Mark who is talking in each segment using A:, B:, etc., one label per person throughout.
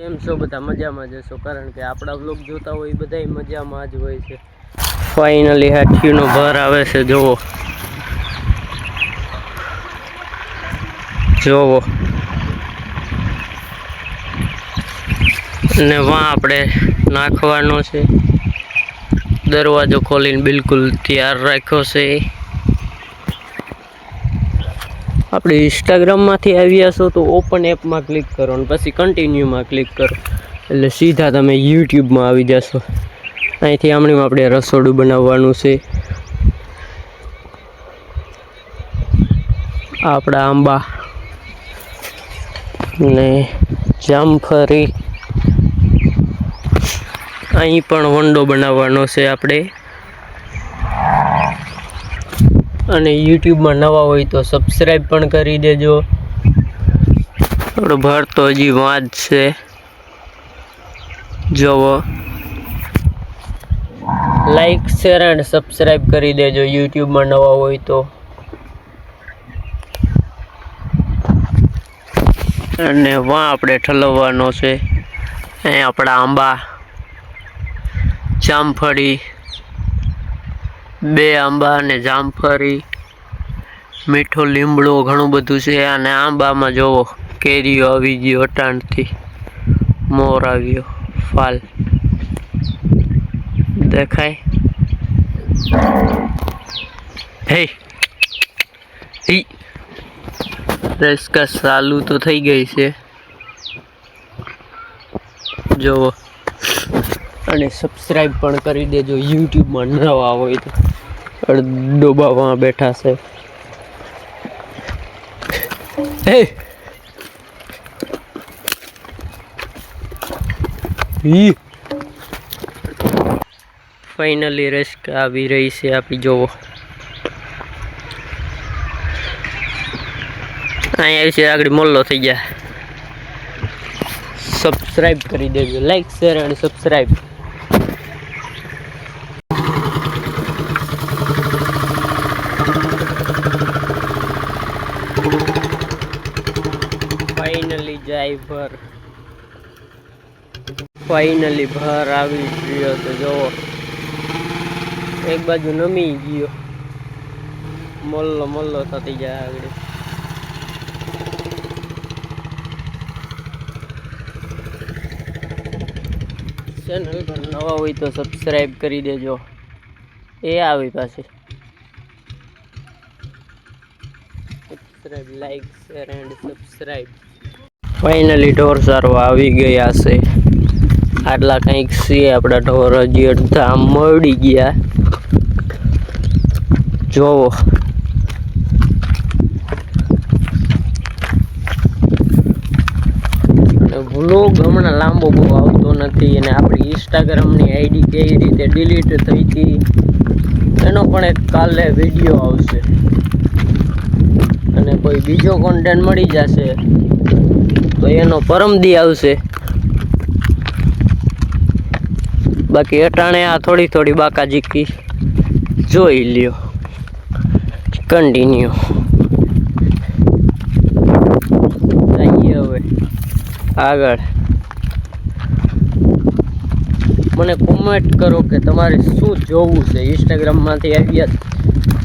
A: કેમ છો બધા? મજામાં જશો કારણ કે આપણા બ્લોગ જોતા હોય એ બધા મજામાં જ હોય છે. ફાઇનલી હાથીનો ભર આવે છે જોવો જોવો અને વાં આપણે નાખવાનો છે. દરવાજો ખોલીને બિલકુલ તૈયાર રાખ્યો છે. આપણે ઇન્સ્ટાગ્રામમાંથી આવ્યા છો તો ઓપન એપમાં ક્લિક કરો અને પછી કન્ટિન્યુમાં ક્લિક કરો. એટલે સીધા તમે યુટ્યુબમાં આવી જશો. અહીંથી આમણીમાં આપણે રસોડું બનાવવાનું છે. આપણા આંબા ને જામફળી અહીં પણ વંડો બનાવવાનો છે આપણે. અને યુટ્યુબમાં નવા હોય તો સબસ્ક્રાઈબ પણ કરી દેજો. આપણો ભર તો હજી વાંચ છે. જોવો. લાઈક શેર એન્ડ સબસ્ક્રાઈબ કરી દેજો યુટ્યુબમાં નવા હોય તો. અને વાં આપણે ઠલવવાનો છે. અહીં આપણા આંબા, જામફળી બે આંબા અને જામફળી, મીઠો લીમડો ઘણું બધું છે અને આંબામાં જોવો, કેરીઓ આવી ગયો અટાણથી, મોર આવ્યો, ફાલ. દેખાય? હે. હી. રસકા ચાલુ તો થઈ ગઈ છે. જોવો. અને સબસ્ક્રાઈબ પણ કરી દેજો યુટ્યુબમાં નવા હોય તો. ડોબામાં બેઠા છે. હે ઈ! ફાઇનલી રસ્ક આવી રહી છે આપી જોવો. અહીંયા આવી છે આગળ મોલ્લો થઈ ગયા. સબસ્ક્રાઈબ કરી દેજો. લાઈક શેર અને સબસ્ક્રાઈબ જાય ભર ફાઇનલી ભર આવી ગયો તો જોવો. એક બાજુ નમી ગયો. મોલ્લો મોલ્લો થતી જાય આગળ. ચેનલ પર નવા હોય તો સબસ્ક્રાઈબ કરી દેજો. એ આવી પાસે subscribe like share and subscribe finally ઢોર સારવા આવી ગયા છે. આટલા કંઈક છે આપણા ઢોર, હજી અડધા મળી ગયા. જોવો. વ્લોગ હમણાં લાંબો બહુ આવતો નથી અને આપણી ઇન્સ્ટાગ્રામની આઈડી કેવી રીતે ડિલીટ થઈ હતી એનો પણ એક કાલે વીડિયો આવશે. અને કોઈ બીજો કોન્ટેન્ટ મળી જશે. તો એનો પરમદી આવશે. બાકી અટાણે આ થોડી થોડી બાકાજીકી જોઈ લ્યો. કન્ટિન્યુ હવે. આગળ. મને કોમેન્ટ કરો કે તમારે શું જોવું છે? ઇન્સ્ટાગ્રામમાંથી આવ્યા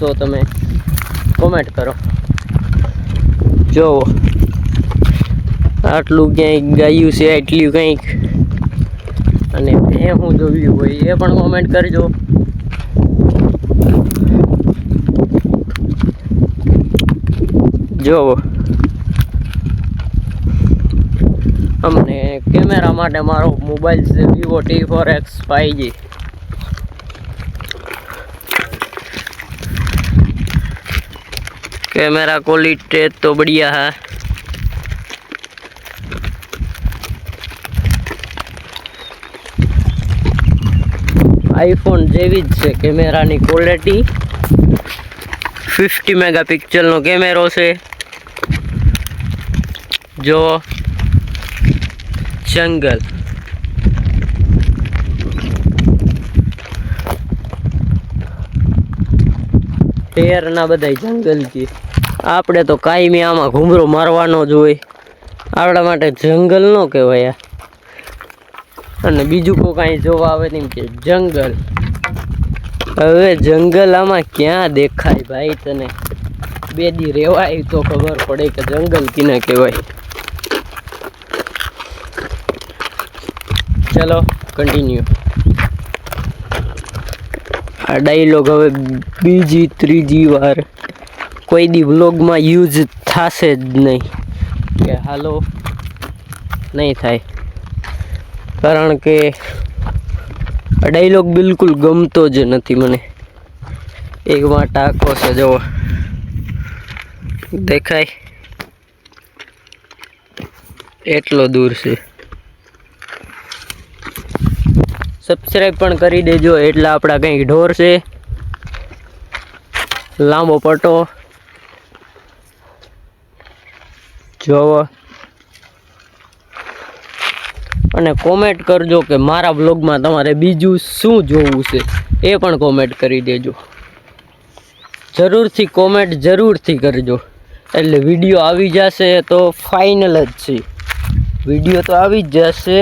A: છો તમે? કોમેન્ટ કરો. જોવો. આટલું ક્યાંક ગાયું છે એટલું કંઈક. અને મેં હું જોયું હોય એ પણ કોમેન્ટ કરજો. જો. અમને કેમેરા માટે મારો મોબાઈલ છે Vivo T four X five G camera quality તો બઢિયા હા આઈફોન જેવી જ છે. કેમેરાની ક્વોલિટી ફિફ્ટી મેગા પિક્સલનો કેમેરો છે. જો જંગલ. ટેરના બધાય જંગલ છે. આપણે તો કાયમી આમાં ઘૂમરો મારવાનો જ હોય. આપણા માટે જંગલ ન કહેવાય અને બીજું કોઈ કાંઈ જોવા આવે નહીં કે જંગલ. હવે જંગલ આમાં ક્યાં દેખાય ભાઈ તને? બે દી રેવાય તો ખબર પડે કે જંગલ કિને કહેવાય. ચલો કન્ટિન્યુ આ ડાયલોગ હવે બીજી, ત્રીજી વાર. કોઈ દી વ્લોગમાં યુઝ થશે જ નહીં. કે હાલો, નહીં થાય. કારણ કે ડાયલોગ બિલકુલ ગમતો જ નથી મને. એક માં ટાંકો જુઓ. દેખાય? એટલો દૂર છે. સબસ્ક્રાઈબ પણ કરી દેજો, એટલે આપણા કંઈક ઢોર છે. લાંબો પટ્ટો જોવો અને કોમેન્ટ કરજો કે મારા બ્લોગમાં તમારે બીજું શું જોવું છે? એ પણ કોમેન્ટ કરી દેજો. જરૂરથી કોમેન્ટ જરૂરથી કરજો. એટલે વીડિયો આવી જશે તો ફાઇનલ જ છે. વીડિયો તો આવી જ જશે.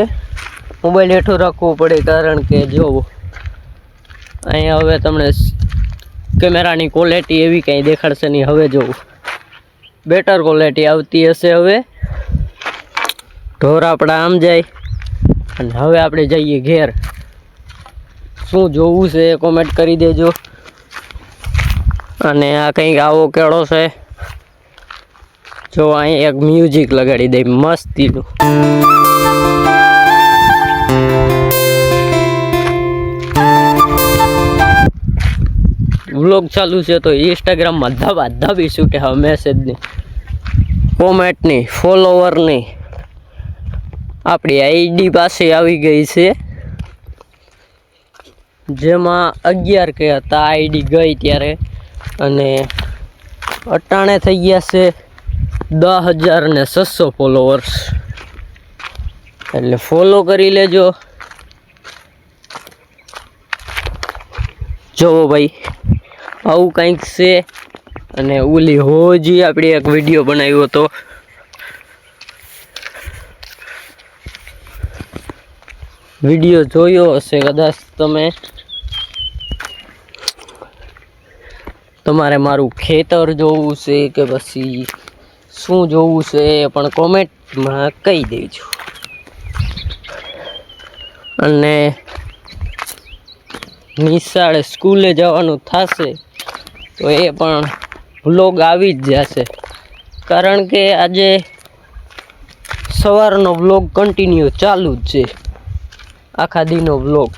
A: મોબાઈલ હેઠો રાખવું પડે કારણ કે જોવો અહીંયા હવે તમને કેમેરાની ક્વોલિટી એવી કંઈ દેખાડશે નહીં. હવે જોવું બેટર ક્વોલિટી આવતી હશે હવે. ઢોર આપણા આમ જાય. અને હવે આપણે જઈએ ઘેર. શું જોવું છે કોમેન્ટ કરી દેજો. અને આ કંઈક આવો કેળો છે. જો અહીં એક મ્યુઝિક લગાડી દઈ મસ્તીનું. વ્લોગ ચાલુ છે તો ઇન્સ્ટાગ્રામમાં ધબા ધબી છૂટે હવે મેસેજની કોમેન્ટની ફોલોવરની આપણી આઈડી પાસે આવી ગઈ છે. જેમાં અગિયાર કે હતા આઈડી ગઈ ત્યારે અને અટાણે થઈ ગયા છે દસ હજાર ને છસો ફોલોવર્સ એટલે ફોલો કરી લેજો. જોવો ભાઈ, આવું કંઈક છે. અને ઓલી હોજી આપણે એક વીડિયો બનાવ્યો હતો. વીડિયો જોયો હશે કદાચ તમે. તમારે મારું ખેતર જોવું છે કે પછી શું જોવું છે એ પણ કોમેન્ટમાં કહી દેજો. અને નિશાળે સ્કૂલે જવાનું થશે તો એ પણ વ્લોગ આવી જ જશે. કારણ કે આજે સવારનો વ્લોગ કન્ટિન્યુ ચાલુ જ છે. આખા દીનો બ્લોક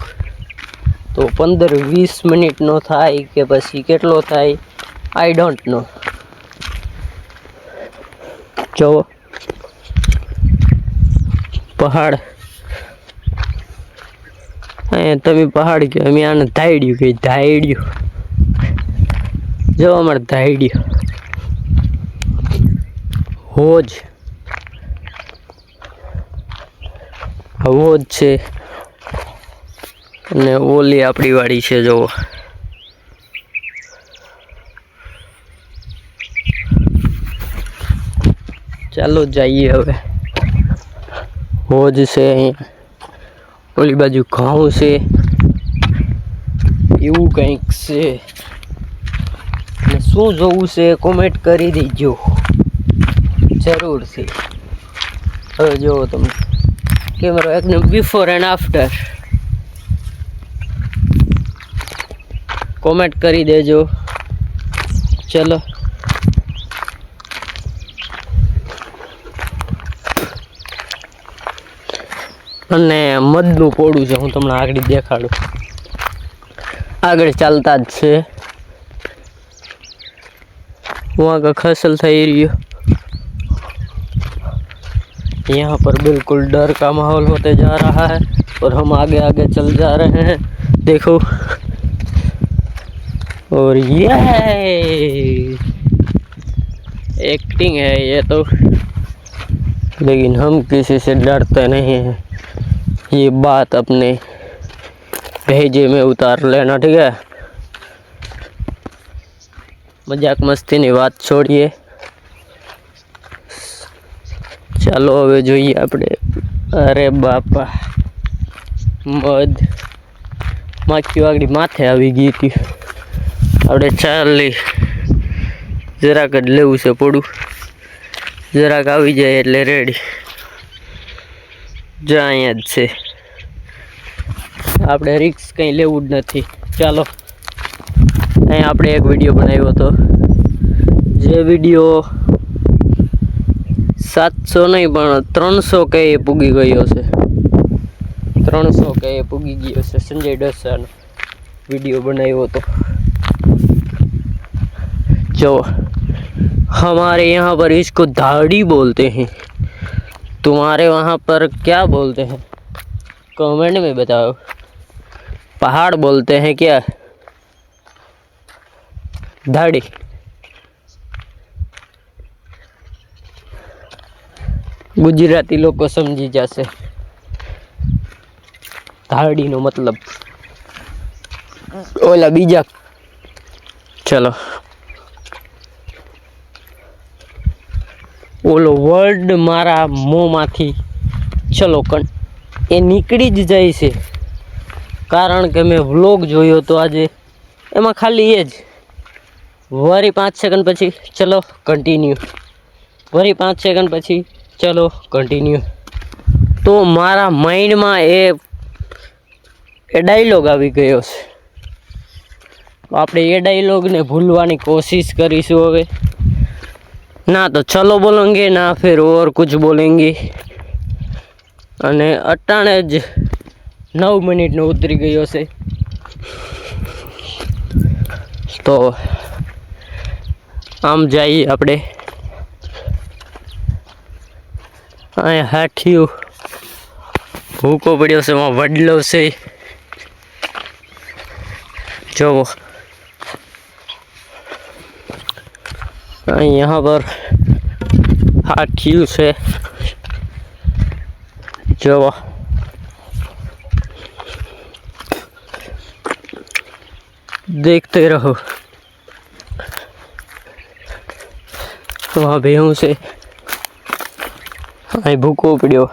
A: તો પંદર વીસ મિનિટનો થાય કે પછી કેટલો થાય આઈ ડોન્ટ નો જો. પહાડ. અહીંયા તમે પહાડ કહો અમે આને ધાયડ્યું કે ધાયડ્યું. જો અમારે ધાયડ્યું. હોજ. હોજ છે. અને ઓલી આપણી વાડી છે, જુઓ. ચાલો જઈએ હવે. હોજ છે અહીંયા ઓલી બાજુ ઘઉં છે. એવું કંઈક છે. શું જોવું છે કોમેન્ટ કરી દેજો. જરૂરથી હવે જુઓ તમે. કેમેરો એકદમ બિફોર એન્ડ આફ્ટર કોમેન્ટ કરી દેજો ચલો અને મધનું પોડું છે હું તમને આગળ દેખાડું આગળ ચાલતા જ છે वहाँ का खसल था एरिया यहाँ पर बिल्कुल डर का माहौल होते जा रहा है और हम आगे आगे चल जा रहे हैं देखो और ये एक्टिंग है ये तो लेकिन हम किसी से डरते नहीं हैं ये बात अपने भेजे में उतार लेना ठीक है મજાક મસ્તીની વાત છોડીએ ચાલો હવે જોઈએ આપણે અરે બાપા મધ માખી આગળ માથે આવી ગઈ હતી આપણે ચાલી જરાક જ લેવું છે પડું. જરાક આવી જાય એટલે રેડી જો અહીંયા જ છે. આપણે રિક્સ કંઈ લેવું જ નથી. ચાલો. અહીંયા આપણે એક વીડિયો બનાવ્યો હતો. જે વીડિયો સાતસો નહીં, પણ ત્રણસો કે એ પૂગી ગયો છે. ત્રણસો કે એ પૂગી ગયો છે. સંજય ડસાનો વીડિયો બનાવ્યો હતો. जो हमारे यहाँ पर इसको धाड़ी बोलते हैं तुम्हारे वहाँ पर क्या बोलते हैं कमेंट में बताओ पहाड़ बोलते हैं क्या धाड़ी ગુજરાતી લોકો સમજી જશે ધાડીનો મતલબ ઓલા બીજા ચલો. ઓલો વર્ડ મારા મોંમાંથી. ચલો કણ, એ નીકળી જ જાય છે. કારણ કે મેં વ્લોગ જોયો તો આજે, એમાં ખાલી એ જ. વરી પાંચ સેકન્ડ પછી, ચલો કન્ટિન્યુ વરી પાંચ સેકન્ડ પછી, ચલો કન્ટિન્યુ તો મારા માઇન્ડમાં એ એ ડાયલોગ આવી ગયો છે. આપણે એ ડાયલોગને ભૂલવાની કોશિશ કરીશું હવે. ના તો ચલો બોલેંગે, ના ફેર ઓર કુછ બોલેંગે. અને અટાણે જ નવ મિનિટનો ઉતરી ગયો છે. તો આમ જઈએ આપણે. અહીંયા હાઠિયું ભૂકો પડ્યો છે, એમાં વડલો છે. જોવો. हाँ, यहाँ पर हाट हिल्स है जो देखते रहो। वहाँ भी से भूखो पड़ो।